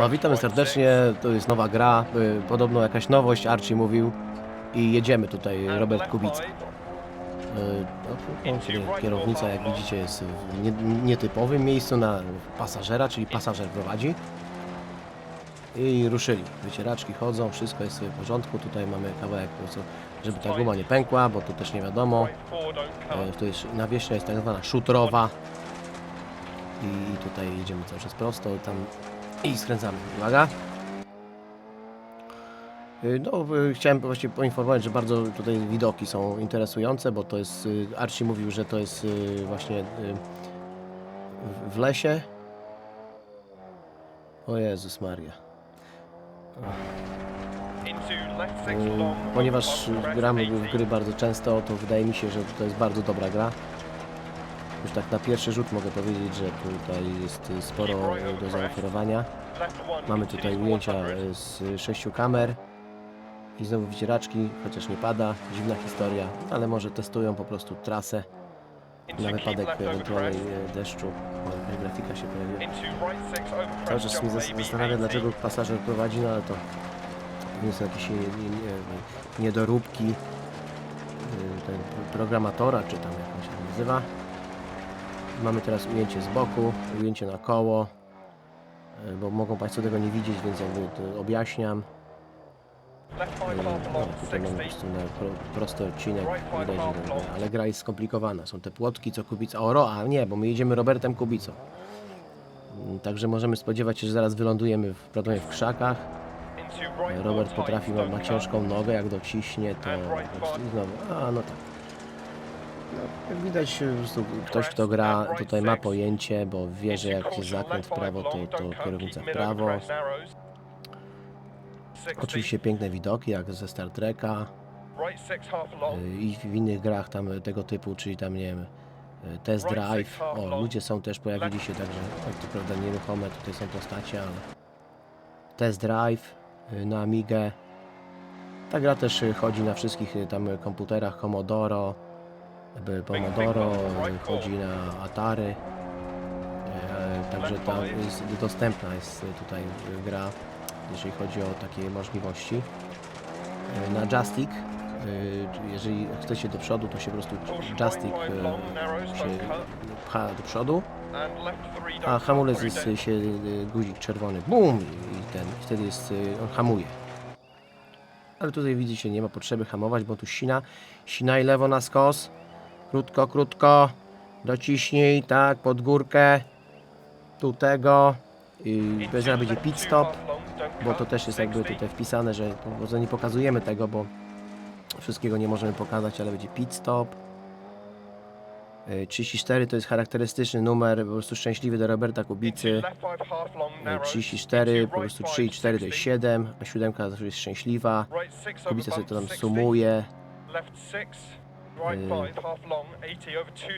No, witamy serdecznie, to jest nowa gra, y, podobno jakaś nowość, Archie mówił i jedziemy tutaj, Robert Kubica. Y, no, kierownica, jak widzicie, jest w nie- nietypowym miejscu na pasażera, czyli pasażer prowadzi. I ruszyli. Wycieraczki chodzą, wszystko jest sobie w porządku. Tutaj mamy kawałek, po prostu, żeby ta guma nie pękła, bo to też nie wiadomo. E, To jest nawierzchnia jest tak zwana szutrowa. I tutaj jedziemy cały czas prosto, tam i skręcamy. Uwaga. Y, No, y, chciałem właśnie poinformować, że bardzo tutaj widoki są interesujące, bo to jest, y, Archie mówił, że to jest właśnie w- lesie. O Jezus Maria. Ponieważ gramy w gry bardzo często, to wydaje mi się, że to jest bardzo dobra gra. Już tak na pierwszy rzut mogę powiedzieć, że tutaj jest sporo do zaoferowania. Mamy tutaj ujęcia y, z sześciu kamer i znowu wycieraczki, chociaż nie pada, dziwna historia, ale może testują po prostu trasę na wypadek ewentualnej e, deszczu. O, jakaś grafika się pojawiła. Cały czas mnie zas- zastanawia, dlaczego pasażer prowadzi, no ale to nie są jakieś nie, nie, nie, niedoróbki y, ten programatora, czy tam jak on się nazywa. Mamy teraz ujęcie z boku, ujęcie na koło, y, bo mogą Państwo tego nie widzieć, więc jakby to objaśniam. No, tutaj mamy pro, prosty odcinek, widać, że ale gra jest skomplikowana. Są te płotki, co Kubica... O, ro, a nie, bo my jedziemy Robertem Kubicą. Mm, Także możemy spodziewać się, że zaraz wylądujemy w, prawdopodobnie w krzakach. Robert potrafi, ma, ma ciężką nogę, jak dociśnie, to znowu, a no tak. No, jak widać, po prostu ktoś, kto gra, tutaj ma pojęcie, bo wie, że jak jest zakręt w prawo, to, to kierownica w prawo. Oczywiście piękne widoki, jak ze Star Treka i w innych grach tam tego typu, czyli tam, nie wiem, Test Drive. O, ludzie są też, pojawili się, także tak to prawda nieruchome, tutaj są postacie, ale Test Drive y, na Amigę. Ta gra też y, chodzi na wszystkich y, tam komputerach Commodoro, y, Pomodoro, chodzi na Atary. E, Także ta jest dostępna jest tutaj gra, jeżeli chodzi o takie możliwości. E, Na joystick, y, jeżeli chcecie do przodu, to się po prostu joystick się pcha do przodu, a hamulec jest się guzik czerwony, bum! I ten, i wtedy jest, on hamuje. Ale tutaj widzicie, nie ma potrzeby hamować, bo tu sina, sinaj lewo na skos, krótko, krótko, dociśnij, tak, pod górkę, tu tego, i zaraz będzie pit stop, bo to też jest jakby tutaj wpisane, że może nie pokazujemy tego, bo wszystkiego nie możemy pokazać, ale będzie pit stop. Y, 34 to jest charakterystyczny numer, po prostu szczęśliwy do Roberta Kubicy. Y, 34, po prostu 3 i 4 to jest 7, a 7 zawsze jest szczęśliwa. Kubica sobie to tam sumuje.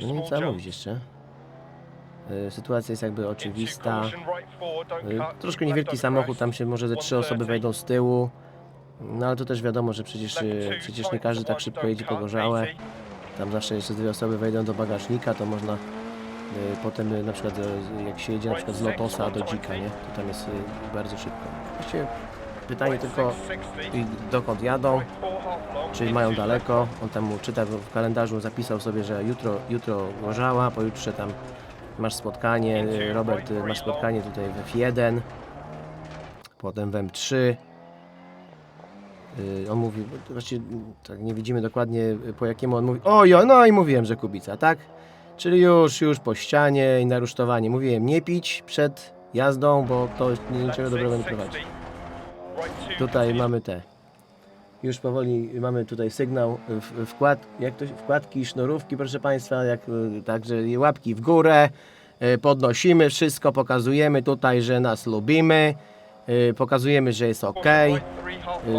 No nie co mówić jeszcze. Y, Sytuacja jest jakby oczywista. Y, Troszkę niewielki samochód, tam się może ze trzy osoby wejdą z tyłu. No ale to też wiadomo, że przecież, przecież nie każdy tak szybko jedzie po gorzałe. Tam zawsze jeszcze dwie osoby wejdą do bagażnika, to można potem na przykład jak się jedzie na przykład z Lotosa do Dzika, nie? To tam jest bardzo szybko. Właściwie pytanie tylko dokąd jadą, czy mają daleko. On tam czyta w kalendarzu, zapisał sobie, że jutro, jutro gorzała, pojutrze tam masz spotkanie, Robert, y, masz spotkanie tutaj w F1, potem w M3. Y, On mówi, właściwie tak nie widzimy dokładnie y, po jakiemu on mówi. Ojo, no i mówiłem, że Kubica, tak? Czyli już, już po ścianie i na rusztowanie. Mówiłem nie pić przed jazdą, bo to niczego dobrego nie prowadzi. Tutaj mamy te. Już powoli mamy tutaj sygnał, wkład, jak to wkładki, sznurówki, proszę Państwa, jak, y, także łapki w górę, y, podnosimy wszystko, pokazujemy tutaj, że nas lubimy, y, pokazujemy, że jest ok.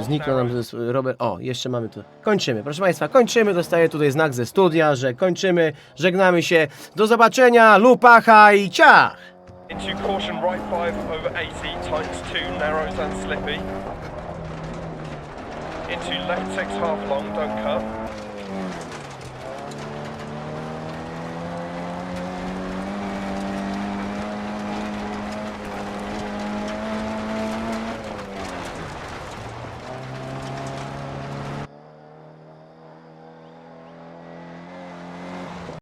Zniknął nam Robert. O, jeszcze mamy tu. Kończymy. Proszę Państwa, kończymy. Dostaję tutaj znak ze studia, że kończymy. Żegnamy się. Do zobaczenia. Lupacha i ciach! Into caution right 5 over 80 times 2 narrows and slippy. Into left 6 half long, don't cut.